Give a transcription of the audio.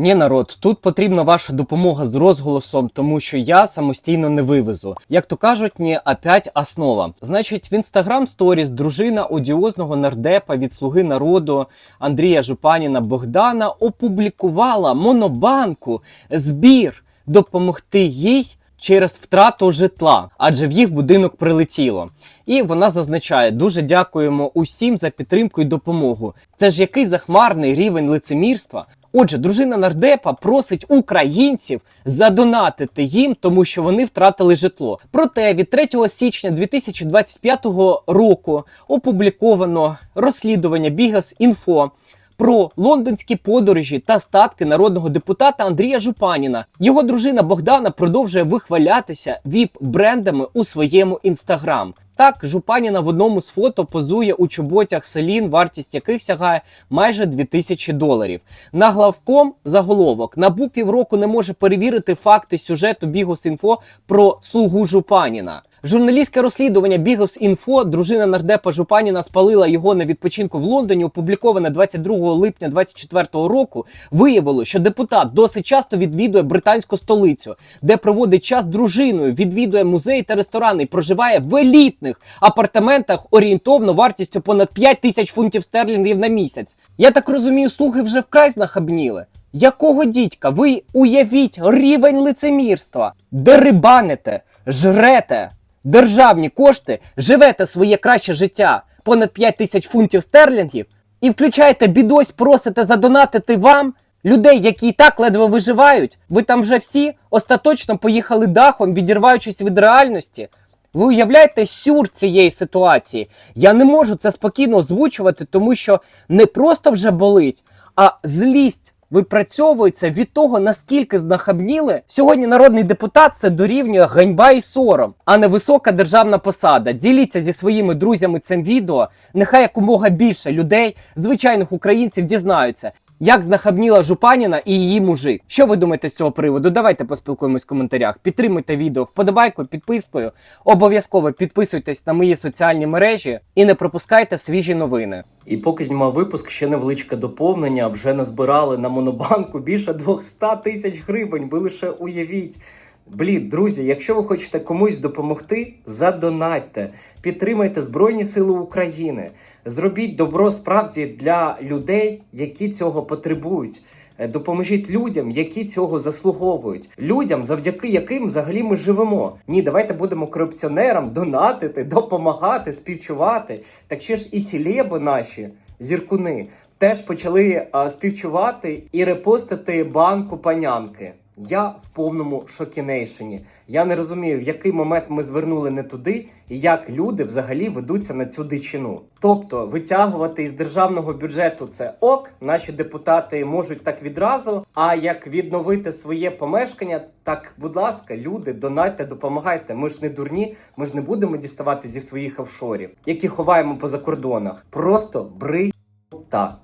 Ні, народ, тут потрібна ваша допомога з розголосом, тому що я самостійно не вивезу. Як то кажуть, не опять основа. Значить, в інстаграм сторіс дружина одіозного нардепа від слуги народу Андрія Жупаніна Богдана опублікувала монобанку збір допомогти їй. Через втрату житла, адже в їх будинок прилетіло. І вона зазначає: дуже дякуємо усім за підтримку і допомогу. Це ж який захмарний рівень лицемірства. Отже, дружина нардепа просить українців задонатити їм, тому що вони втратили житло. Проте від 3 січня 2025 року опубліковано розслідування Бігас Інфо про лондонські подорожі та статки народного депутата Андрія Жупаніна. Його дружина Богдана продовжує вихвалятися віп-брендами у своєму інстаграм. Так, Жупаніна в одному з фото позує у чоботях селін, вартість яких сягає майже 2000 доларів. На главком заголовок набу півроку не може перевірити факти сюжету Бігос.Інфо про слугу Жупаніна. Журналістське розслідування Бігос Інфо, дружина нардепа Жупаніна спалила його на відпочинку в Лондоні, опубліковане 22 липня 2024 року, виявило, що депутат досить часто відвідує британську столицю, де проводить час з дружиною, відвідує музеї та ресторани, і проживає в елітних апартаментах орієнтовно вартістю понад 5 тисяч фунтів стерлінгів на місяць. Я так розумію, слуги вже вкрай знахабніли. Якого дідька? Ви уявіть рівень лицемірства, дерибаните, жрете державні кошти, живете своє краще життя понад 5 тисяч фунтів стерлінгів і включаєте бідось, просите задонатити вам людей, які і так ледве виживають. Ви там вже всі остаточно поїхали дахом, відірваючись від реальності. Ви уявляєте сюр цієї ситуації? Я не можу це спокійно озвучувати, тому що не просто вже болить, а злість випрацьовується від того, наскільки знахабніли. Сьогодні народний депутат це дорівнює ганьба і сором, а не висока державна посада. Діліться зі своїми друзями цим відео. Нехай якомога більше людей, звичайних українців, дізнаються. Як знахабніла Жупаніна і її мужик. Що ви думаєте з цього приводу? Давайте поспілкуємось в коментарях. Підтримуйте відео вподобайкою, підпискою. Обов'язково підписуйтесь на мої соціальні мережі і не пропускайте свіжі новини. І поки знімав випуск, ще невеличке доповнення. Вже назбирали на монобанку більше 200 тисяч гривень. Ви лише уявіть. Блін, друзі, якщо ви хочете комусь допомогти, задонатьте, підтримайте Збройні Сили України, зробіть добро справді для людей, які цього потребують. Е, Допоможіть людям, які цього заслуговують, людям, завдяки яким взагалі ми живемо. Ні, давайте будемо корупціонерам донатити, допомагати, співчувати. Так ще ж і сілеби наші зіркуни теж почали а, співчувати і репостити банку панянки. Я в повному шокінейшені. Я не розумію, в який момент ми звернули не туди, і як люди взагалі ведуться на цю дичину. Тобто витягувати із державного бюджету це ок, наші депутати можуть так відразу. А як відновити своє помешкання, так будь ласка, люди, донайте, допомагайте. Ми ж не дурні, ми ж не будемо діставати зі своїх офшорів, які ховаємо по закордонах. Просто бри та.